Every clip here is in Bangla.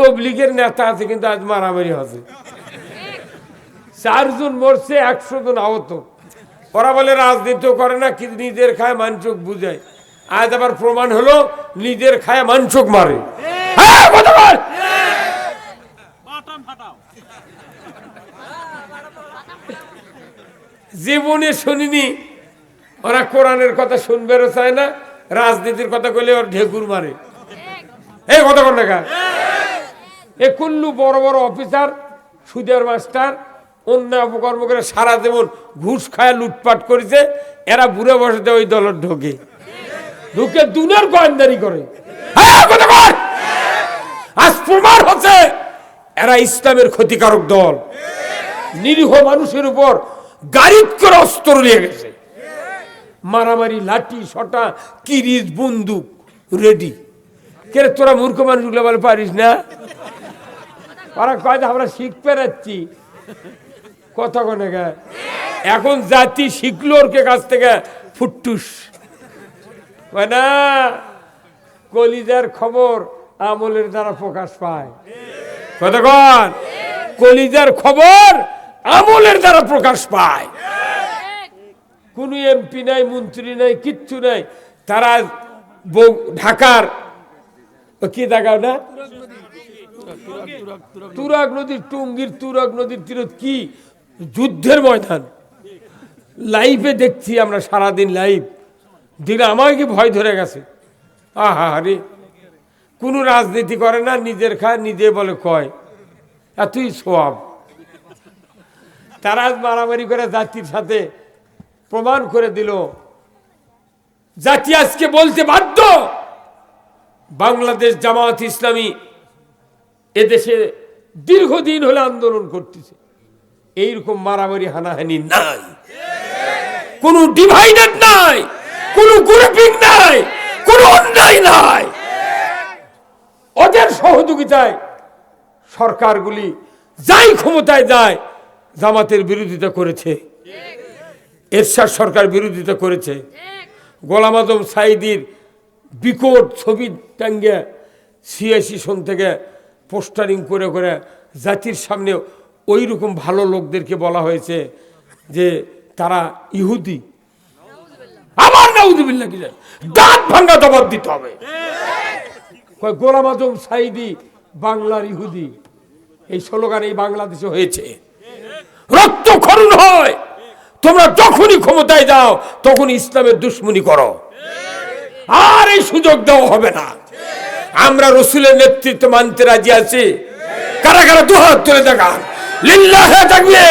তবলিগের নেতা আছে, কিন্তু আজ মারামারি আছে চারজন মরছে একশো জন আহত। ওরা বলে রাজনীতিও করে না কিন্তু নিজের খায় মানচুক বুঝায়। আজ আবার প্রমাণ হলো, নিজের খায় মানচুক মারে। হ্যাঁ। জীবনে শুনিনি, ওরা কোরআনের কথা শুনবেরও চায় না, রাজনীতির কথা কইলে ওর ঢেকুর মারে। এই কথা কোন? দেখা এ কুল্লু বড় বড় অফিসার সুদের মাস্টার অন্য অপকর্ম করে সারা জীবন ঘুষ খায় লুটপাট করেছে এরা বুড়ে বসেতে ওই দলের ঢোকে। ঢুকে দুনের গোয়েন্দারি করে। হ্যাঁ, আজ প্রমাণ হচ্ছে এরা ইসলামের ক্ষতিকারক দল। নিরীহ মানুষের উপর গাড়িত করে অস্ত্র নিয়ে গেছে। মারামারি লাঠি শটা কিরিজ বন্দুক রেডি কে তোরা মূর্খ মানুষগুলো বলে পারিস না? ওরা কয় যে আমরা শিখ পেরাচ্ছি গে? এখন জাতি শিখলো ওর কাছ থেকে, ফুটটুস। না, কলিজার খবর আমলের দ্বারা প্রকাশ পায়। কতক্ষণ? কলিজার খবর আমলের দ্বারা প্রকাশ পায়। কোনো এমপি নাই, মন্ত্রী নাই, কিচ্ছু নাই। তারা ঢাকার কি দেখাও না? তুরাগ নদীর টুঙ্গির তুরাগ নদীর তীরত কি? যুদ্ধের ময়দান। লাইভে দেখছি আমরা সারাদিন লাইভ দেখলে আমাকে ভয় ধরে গেছে? আহা রে। কোনো রাজনীতি করে না, নিজের খায়, নিজে বলে কয়। এতই সোয়াব তারা মারামারি করে জাতির সাথে প্রমাণ করে দিল। জাতি আজকে বলতে বাধ্য। বাংলাদেশ জামাত ইসলামী এদেশে দীর্ঘদিন হলে আন্দোলন করতেছে। এইরকম মারামারি হানাহানি নাই। কোন ডিভাইডেড নাই, কোন গ্রুপিং নাই, কোন অন্যায় নাই। ওদের সহযোগিতায় সরকারগুলি যাই ক্ষমতায় যায়, জামাতের বিরোধিতা করেছে। এরশাদ সরকার বিরোধিতা করেছে। গোলাম আজম সাইদির বিকট ছবি টাঙ্গে ছিয়াশি সন থেকে পোস্টারিং করে করে জাতির সামনে ওই রকম ভালো লোকদেরকে বলা হয়েছে যে তারা ইহুদি। আমার নাউজুবিল্লাহ কি দাঁত ভাঙ্গা জবাব দিতে হবে। গোলাম আজম সাইদি বাংলার ইহুদি। এই স্লোগান এই বাংলাদেশে হয়েছে। রক্ত খরণ হয়। তোমরা যখনই ক্ষমতায় যাও তখন ইসলামের দুশ্মনী করো। আর এই সুযোগ দেওয়া হবে না। আমরা রসুলের নেতৃত্ব মানতে রাজি আছি। কারা কারা দুহাত তুলে দেখান। লিল্লাহে থাকবে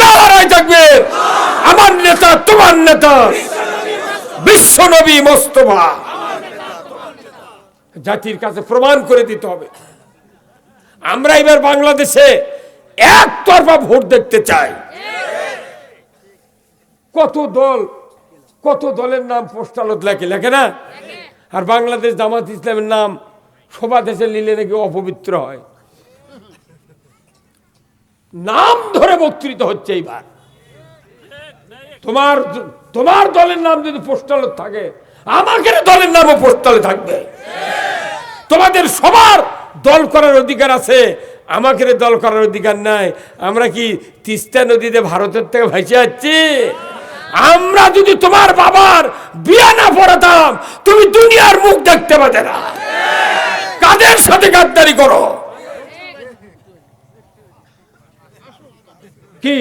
নারায় থাকবে আমার নেতা, তোমার নেতা। বিশ্ব নবী মোস্তফা। জাতির কাছে প্রমাণ করে দিতে হবে। আমরা এবার বাংলাদেশে একতরফা ভোট দেখতে চাই। কত দল, কত দলের নাম পোস্টালত লেখে লেখে না? আর বাংলাদেশ জামাত ইসলামের নাম শোভা দেশে নিলে নাকি অপবিত্র হয়। নাম ধরে বক্তৃত হচ্ছে এইবার। তোমার তোমার দলের নাম যদি পোস্টালত থাকে, আমাকে দলের নামও পোস্টালে থাকবে। তোমাদের সবার দল করার অধিকার আছে, আমাকে দল করার অধিকার নাই। আমরা কি তিস্তা নদীতে ভারতের থেকে ভেসে যাচ্ছি আমরা যদি তোমার বাবার বিয়া না পড়াতাম, তুমি দুনিয়ার মুখ দেখতে পাতে না। কাদের সাথে গাদ্দারি করো? কি?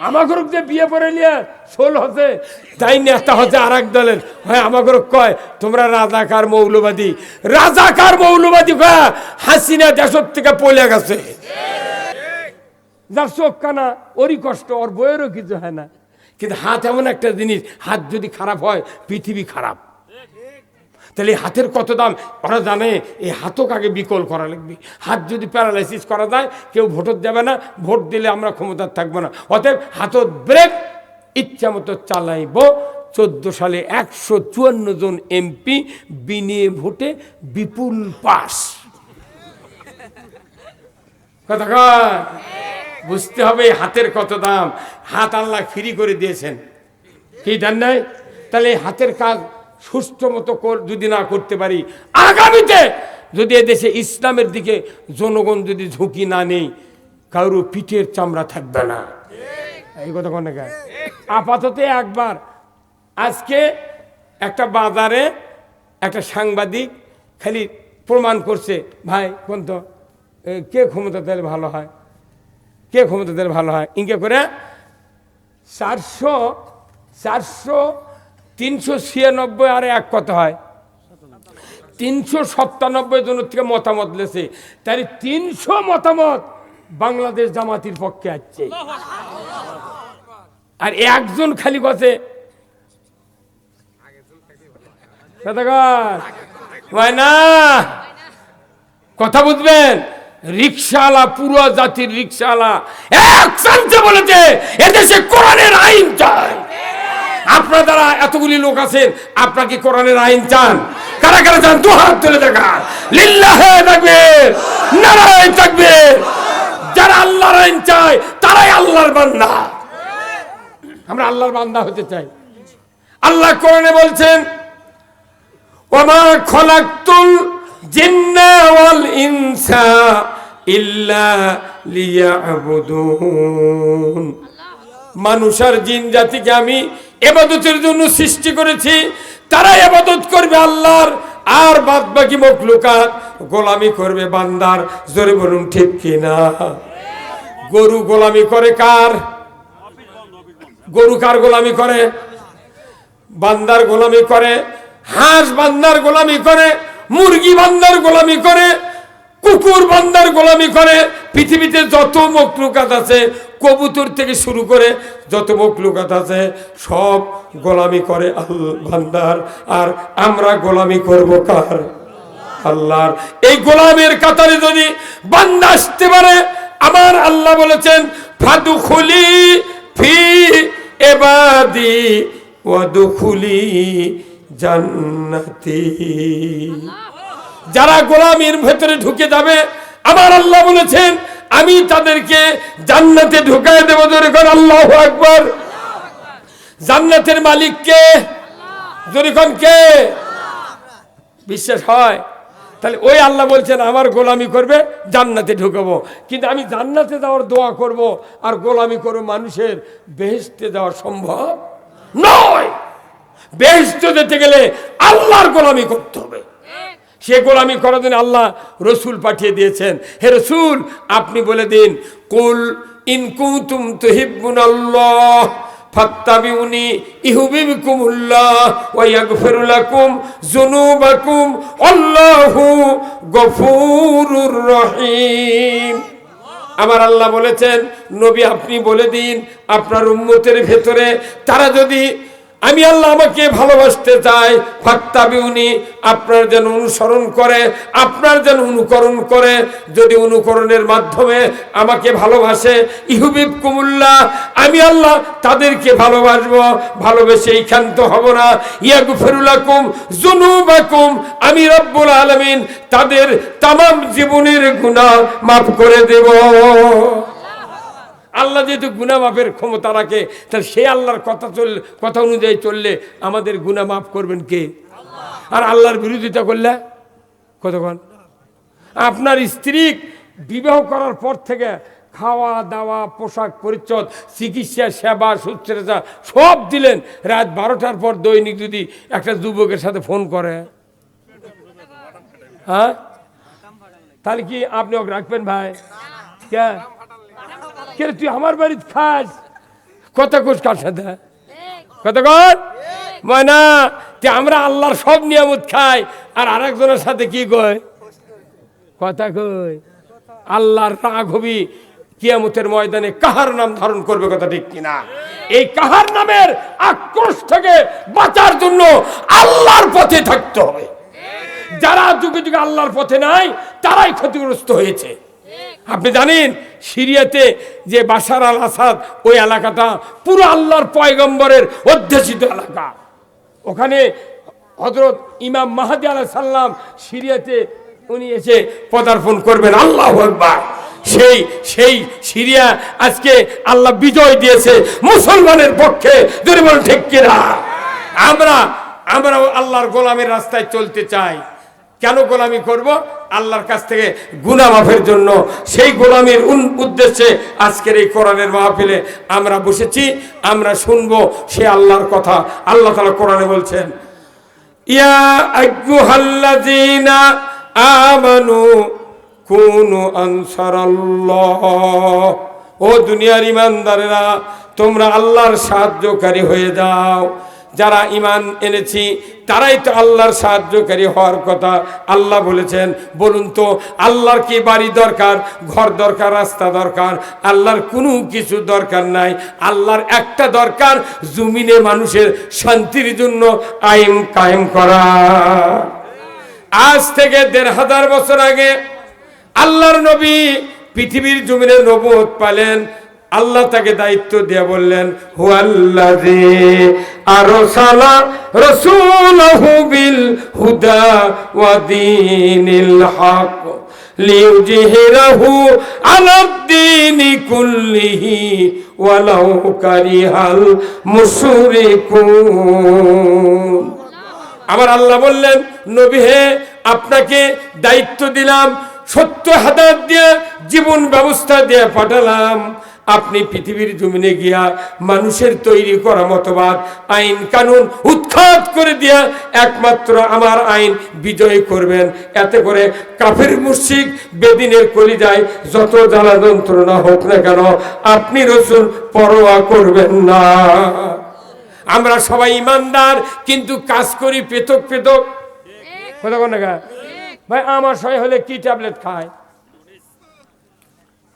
আমাকে যে বিয়ে করে নিয়ে শোল হচ্ছে, তাই নেতা হচ্ছে আর এক দলের। হয় আমাকে কয়, তোমরা রাজাকার মৌলবাদী। রাজাকার মৌলবাদী কয়া হাসিনা দেশর থেকে পলে গেছে। যার চোখ কানা, ওরই কষ্ট, ওর বইয়েরও কিছু হয় না। কিন্তু হাত এমন একটা জিনিস, হাত যদি খারাপ হয়, পৃথিবী খারাপ। তাহলে হাতের কত দাম? ওরা জানে, এই হাতও কাকে বিকল করা লাগবে? হাত যদি প্যারালাইসিস করা যায়, কেউ ভোটত যাবে না, ভোট দিলে আমরা ক্ষমতার থাকব না। অতএব হাতত ব্রেক, ইচ্ছা মতো চালাইব। চোদ্দ সালে একশো চুয়ান্ন জন এমপি বিনিয়ে ভোটে বিপুল পাস। কথা? বুঝতে হবে এই হাতের কত দাম। হাত আল্লাহ ফ্রি করে দিয়েছেন। কি দেন নাই? তাহলে এই হাতের কাজ সুস্থ মতো কর- যদি না করতে পারি আগামীতে যদি এদেশে ইসলামের দিকে জনগণ যদি ঝুঁকি না নেই কারও পিঠের চামড়া থাকবে না। এই কথা কোন আপাতত একবার আজকে একটা বাজারে একটা সাংবাদিক খালি প্রমাণ করছে ভাই কোন তো কে ক্ষমতা তাহলে ভালো হয়? কে ক্ষমতা দিলে ভালো হয়? ইনকে করে চারশো চারশো, তিনশো ছিয়ানব্বই আর এক কত হয়? তিনশো সাতানব্বই জনের থেকে মতামত লেছে। তাই তিনশো মতামত বাংলাদেশ জামাতির পক্ষে আসছে আর একজন খালি গছে কথা বুঝবেন? রিক্সাওয়ালা পুরো জাতির রিক্সাওয়ালা এক শান্তি বলেছে, এদেশে কোরআনের আইন চাই। আপনার দ্বারা এতগুলি লোক আছেন, আপনার কি কোরআনের আইন চান? কারা কারা চান? দু হাত তুলে দেখা লিল্লাহে থাকবে নারায়ণ থাকবে যারা আল্লাহর আইন চায়, তারাই আল্লাহর বান্দা। আমরা আল্লাহর বান্দা হতে চাই। আল্লাহ কোরআনে বলছেন ওমা খলাকতুল জিন্না ইনসা ইল্লা জিন জাতিকে আমি এবাদতের জন্য সৃষ্টি করেছি, তারা এবাদত করবে আল্লাহর, আর বাদ বাকি মখলুকাত গোলামি করবে বান্দার, জোরে বলুন ঠিক কিনা? গরু গোলামি করে কার? গরু কার গোলামি করে? বান্দার গোলামি করে? হাঁস বান্দার গোলামি করে? মুরগি বান্দার গোলামি করে, কুকুর বান্দার গোলামি করে, পৃথিবীতে যত মকলুকাত আছে, কবুতর থেকে শুরু করে যত মকলুকাত আছে, সব গোলামি করে আল- বান্দার। আর আমরা গোলামি করব কার? আল্লাহর। এই গোলামের কাতারে যদি বান্দা আসতে পারে, আমার আল্লাহ বলেছেন, ফাদুখুলি ফি এবাদি, ওয়াদুখুলি জান্নাতি। যারা গোলামির ভেতরে ঢুকে যাবে, আমার আল্লাহ বলেছেন, আমি তাদেরকে জান্নাতে ঢুকায় দেবো ধরে কর, আল্লাহ একবার জান্নাতের মালিককে জোরে কোন কে? বিশ্বাস হয়? তাহলে ওই আল্লাহ বলছেন, আমার গোলামি করবে, জান্নাতে ঢুকাবো। কিন্তু আমি জান্নাতে যাওয়ার দোয়া করব, আর গোলামি করব মানুষের বেহেস্তে যাওয়া সম্ভব নয়। বেহেস্তে যেতে গেলে আল্লাহর গোলামি করতে হবে। সে গোলামি করার জন্য আল্লাহ রসুল পাঠিয়ে দিয়েছেন। হে রসুল, আপনি বলে দিন, কুল ইনকুতুম তুহিব্বুন আল্লাহ ফাত্তাবিউনি ওয়া রহিম। আমার আল্লাহ বলেছেন, নবী, আপনি বলে দিন, আপনার উম্মতের ভেতরে তারা যদি আমি আল্লাহ আমাকে ভালোবাসতে চাই। ফাত্তাবিউনি আপনার যেন অনুসরণ করে, আপনার যেন অনুকরণ করে। যদি অনুকরণের মাধ্যমে আমাকে ভালোবাসে, ইহুবিব কুমুল্লাহ আমি আল্লাহ তাদেরকে ভালোবাসবো, ভালোবেসে ক্ষান্ত হব না। ইয়াগফিরুলাকুম জুনুবাকুম আমি রব্বুল আলামিন তাদের তামাম জীবনের গুনাহ মাফ করে দেব। আল্লাহ যেহেতু গুনা মাফের ক্ষমতা রাখে, তাহলে সে আল্লাহর কথা চল, কথা অনুযায়ী চললে আমাদের গুনা মাফ করবেন কে? আর আল্লাহর বিরোধিতা করলে? কতক্ষণ? আপনার স্ত্রী বিবাহ করার পর থেকে খাওয়া দাওয়া, পোশাক পরিচ্ছদ, চিকিৎসা, সেবা শুশ্রূষা সব দিলেন। রাত বারোটার পর দৈনিক যদি একটা যুবকের সাথে ফোন করে। হ্যাঁ? তাহলে কি আপনি ওকে রাখবেন ভাই? কে? কে তুই আমার বাড়িতে খাস। কথা কোষ কার সাথে? কথা কর ময়না যে আমরা আল্লাহর সব নিয়ামত খাই, আর আরেকজনের সাথে কি কয় কথা কই? আল্লাহর রাগ হবি, কিয়ামতের ময়দানে কাহার নাম ধারণ করবে কথা ঠিক কিনা? এই কাহার নামের আক্রোশ থেকে বাঁচার জন্য আল্লাহর পথে থাকতে হবে। যারা যুগে যুগে আল্লাহর পথে নাই, তারাই ক্ষতিগ্রস্ত হয়েছে। আপনি জানেন, সিরিয়াতে যে বাশার আল আসাদ, ওই এলাকাটা পুরো আল্লাহর পয়গম্বরের অধ্যুষিত এলাকা। ওখানে হজরত ইমাম মাহাদি আলাহ সাল্লাম সিরিয়াতে উনি এসে পদার্পণ করবেন। আল্লাহ একবার সেই সেই সিরিয়া আজকে আল্লাহ বিজয় দিয়েছে মুসলমানের পক্ষে। বলেন, ঠিক কিনা? আমরা আমরা আল্লাহর গোলামের রাস্তায় চলতে চাই। কেন গোলামি করব? আল্লাহর কাছ থেকে গুনাহ মাফের জন্য। সেই গোলামির উদ্দেশ্যে আজকের এই কোরআনের মাহফিলে আমরা বসেছি, আমরা শুনব সে আল্লাহর কথা। আল্লাহ তাআলা কোরআনে বলছেন, ইয়া আমানু ও দুনিয়ার ইমানদারেরা, তোমরা আল্লাহর সাহায্যকারী হয়ে যাও। যারা ইমান এনেছি, তারাই তো আল্লাহর সাহায্যকারী হওয়ার কথা আল্লাহ বলেছেন। বলুন তো, আল্লাহর কি বাড়ি দরকার, ঘর দরকার, রাস্তা দরকার? আল্লাহর কোনো কিছু দরকার নাই। আল্লাহর একটা দরকার, জমিনে মানুষের শান্তির জন্য আইন কায়েম করা। আজ থেকে দেড় হাজার বছর আগে আল্লাহর নবী পৃথিবীর জমিনে নবুয়ত পালেন। আল্লাহ তাকে দায়িত্ব দিয়ে বললেন, হুয়াল্লাযী আরসালা রাসূলাহু বিল হুদা ওয়া দীনিল হক লিইউজহিরাহু আলাদ-দীনি কুল্লিহি ওয়ালাউ কারিহাল মুশরিকুন। আমার আল্লাহ বললেন, নবী হে, আপনাকে দায়িত্ব দিলাম সত্য হাদাত দিয়ে জীবন ব্যবস্থা দিয়ে পাঠালাম। আপনি পৃথিবীর জমিনে গিয়া মানুষের তৈরি করা মতবাদ, আইন, কানুন উৎখাত করে দিয়া একমাত্র আমার আইন বিজয় করবেন। এতে করে কাফের মুশিক বেদিনের কলিজায় যত জ্বালা যন্ত্রণা হোক না কেন, আপনি রসুন পরোয়া করবেন না। আমরা সবাই ইমানদার, কিন্তু কাজ করি কথা কোন? ভাই, আমার সবাই হলে কি ট্যাবলেট খায়?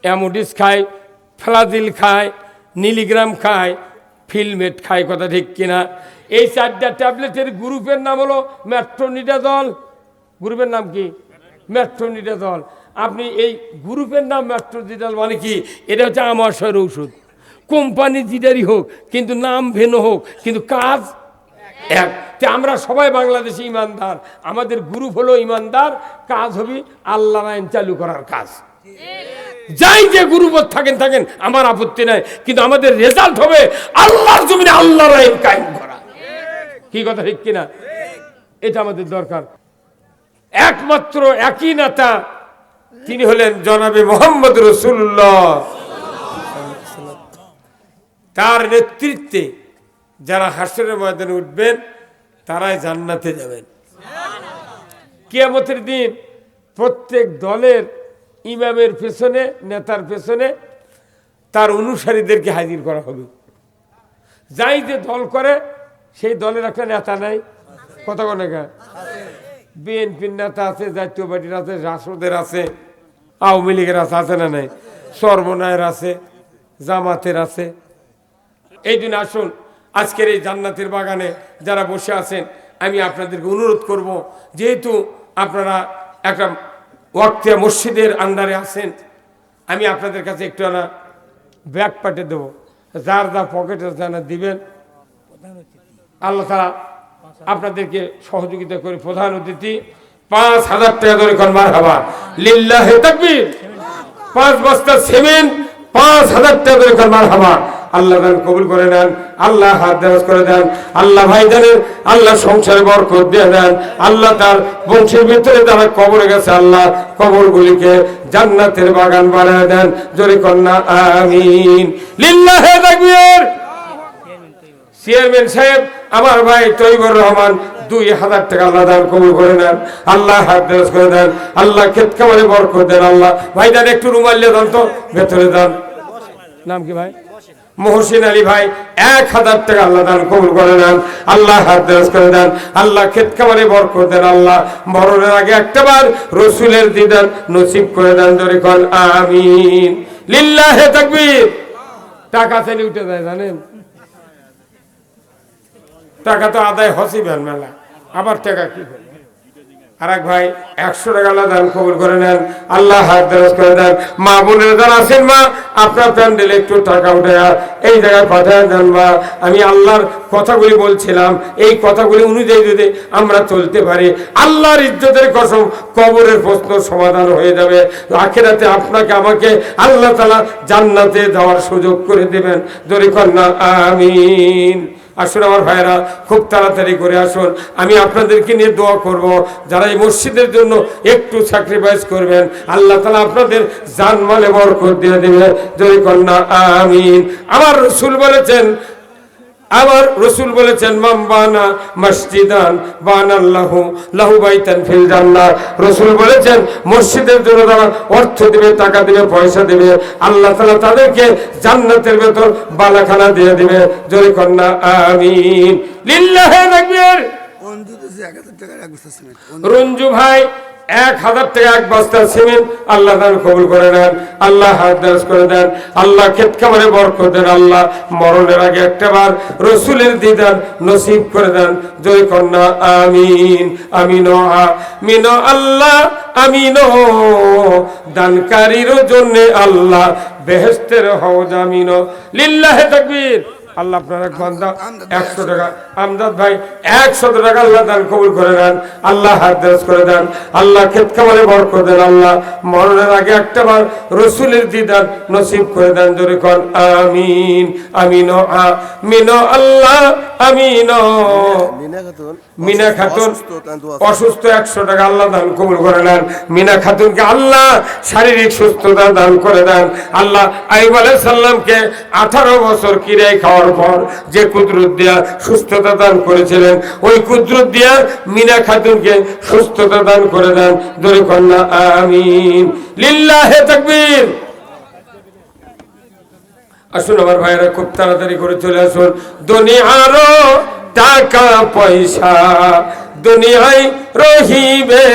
অ্যামোডিস খায় ফ্লাজিল খায়, নিলিগ্রাম খায়, ফিলমেট খায় কথা ঠিক কিনা? এই চারটা ট্যাবলেটের গ্রুপের নাম হলো ম্যাট্রোনিডাজল গ্রুপের নাম কি? ম্যাট্রোনিডাজল আপনি এই গ্রুপের নাম ম্যাট্রোনিডাজল মানে কি? এটা হচ্ছে আমাশয়ের ঔষধ কোম্পানি জিডারই হোক, কিন্তু নাম ভিন্ন হোক, কিন্তু কাজ এক। তে আমরা সবাই বাংলাদেশি ইমানদার। আমাদের গ্রুপ হলো ইমানদার, কাজ হবে আল্লাহ আইন চালু করার কাজ। যাই যে গুরুপদ থাকেন থাকেন, আমার আপত্তি নাই। কিন্তু আমাদের রেজাল্ট হবে আল্লাহর জমিনে আল্লাহর আইন কায়েম করা। কি কথা, ঠিক কিনা? এটা আমাদের দরকার। একমাত্র একই নেতা, তিনি হলেন জনাবে মোহাম্মদ রসুল্লাহ। তার নেতৃত্বে যারা হাসরের ময়দানে উঠবেন, তারাই জান্নাতে যাবেন। কিয়ামতের দিন প্রত্যেক দলের ইমামের পেছনে, নেতার পেছনে তার অনুসারীদেরকে হাজির করা হবে। যাই যে দল করে, সেই দলের একটা নেতা নাই। কত কনেকা বিএনপির নেতা আছে, জাতীয় পার্টির আছে, রাষ্ট্রদের আছে, আওয়ামী লীগের আছে আছে না নাই? সর্বনায়ের আছে, জামাতের আছে। এই দিন আসুন, আজকের এই জান্নাতের বাগানে যারা বসে আছেন, আমি আপনাদেরকে অনুরোধ করব, যেহেতু আপনারা একটা ওয়াক্তিয়া মসজিদের আন্ডারে আছেন। আমি আপনাদের কাছে একটু না ব্যাগ পাঠিয়ে দেবো। যার যা পকেটে জানা দিবেন। আল্লাহ তারা আপনাদেরকে সহযোগিতা করে প্রধান অতিথি, পাঁচ হাজার টাকা ধরে কোন মার হাবা। লিল্লাহ তাকবীর। পাঁচ বস্তা সিমেন্ট, পাঁচ হাজার টাকা ধরে কোন মার হাবা। আল্লাহ দান কবুল করে নেন, আল্লাহ হাত দেওয়াজ করে দেন, আল্লাহ ভাই জানেন আল্লাহ সংসারে বরকত দিয়ে দেন, আল্লাহ তার বংশের ভিতরে যারা কবরে গেছে, আল্লাহ কবরগুলিকে জান্নাতের বাগান বানায় দেন। জোরে কন্যা, আমিন। লিল্লাহে তাকবীর। চেয়ারম্যান সাহেব, আমার ভাই তৈবুর রহমান দুই হাজার টাকা আল্লাহ দান কবুল করে নেন, আল্লাহ হাত দেওয়াজ করে দেন, আল্লাহ ক্ষেত খামারে বরকত দেন, আল্লাহ ভাই দেন একটু রুমাল্য দেন তো, ভেতরে দেন নাম কি ভাই? মহসিন আলী ভাই, এক হাজার টাকা আল্লাহ দান কবুল করে নেন। আল্লাহ হাত করে দেন। আল্লাহ ক্ষেত খামারে বর করে দেন। আল্লাহ মরণের আগে একটাবার রসুলের দিদান নসিব করে দেন ধরে কন, আমিন। লিল্লাহে তাকবীর। টাকা চাইলে উঠে যায়, জানেন? টাকা তো আদায় হসিবেন মেলা। আবার টাকা কি করবে আর এক ভাই, একশো টাকা আল্লাহ দান কবুল করে নেন। আল্লাহ হাত দেরাজ করে দেন। মা বোনের যারা আছেন মা, আপনার প্যান্ডেলে একটু টাকা উঠে এই জায়গায় পাঠায় দেন মা। আমি আল্লাহর কথাগুলি বলছিলাম, এই কথাগুলি অনুযায়ী যদি আমরা চলতে পারি, আল্লাহর ইজ্জতের কসম কবরের প্রশ্ন সমাধান হয়ে যাবে। আখেরাতে আপনাকে, আমাকে আল্লাহ তালা জান্নাতে যাওয়ার সুযোগ করে দেবেন। জোরে কন্যা, আমিন। আসুন আমার ভাইয়েরা, খুব তাড়াতাড়ি করে আসুন। আমি আপনাদেরকে নিয়ে দোয়া করব, যারা এই মসজিদের জন্য একটু স্যাক্রিফাইস করবেন, আল্লাহ তালা আপনাদের জানমালে বরকত দিয়ে দেবে। যদি কন্যা, আমিন। আমার রসুল বলেছেন আবার রসুল বলেছেন মাম বানা মসজিদান বানাল্লাহু লাহু বাইতান ফিল জান্নাহ। রসুল বলেছেন মসজিদের জন্য তারা অর্থ দিবে টাকা দিবে পয়সা দিবে। আল্লাহ তাআলা তাদেরকে জান্নাতের ভেতর বালাখানা দিয়ে দিবে। জোরে কন্যা আমিন। লিল্লাহি তাকবীর রঞ্জু ভাই এক হাজার টাকা এক বস্তা সিমেন্ট আল্লাহ দান কবুল করে নেন, আল্লাহ হাত দারাজ করে দেন, আল্লাহ ক্ষেত খামারে বরকত দেন, আল্লাহ মরণের আগে একটা বার রসুলের দিদার নসিব করে দেন, জয় কন্যা আমিন আমিন আমিন আল্লাহ, আমিন দানকারীর জন্য আল্লাহ বেহেস্তের হওজ আমিন লিল্লাহে তাকবীর। আল্লাহ আপনার বান্দা একশো টাকা আমদাদ ভাই একশো টাকা আল্লাহ দান কবুল করে দেন আল্লাহ হাত দাস করে দেন আল্লাহ খেত খামারে করে দেন আল্লাহ মরণের আগে একটা বার রসুলের দিদার নসিব করে দেন জোরে কর আমিন আমিন আমিন আল্লাহ আমিন মিনা খাতুন অসুস্থ, একশো টাকা আল্লাহ দান কবুল করে নেন। মিনা খাতুনকে আল্লাহ শারীরিক সুস্থতা দান করে দেন। আল্লাহ আইব আলাইহিস সাল্লামকে আঠারো বছর কিরে খাওয়ার পর যে কুদরত দিয়া সুস্থতা দান করেছিলেন ওই কুদরত দিয়া মিনা খাতুনকে সুস্থতা দান করে দেন। দরে কন্যা আমিন। লিল্লাহে তাকবীর। আসুন আমার ভাইরা খুব তাড়াতাড়ি করে চলে আসুন। দুনিয়ারও টাকা পয়সা দুনিয়ায় রহিবে।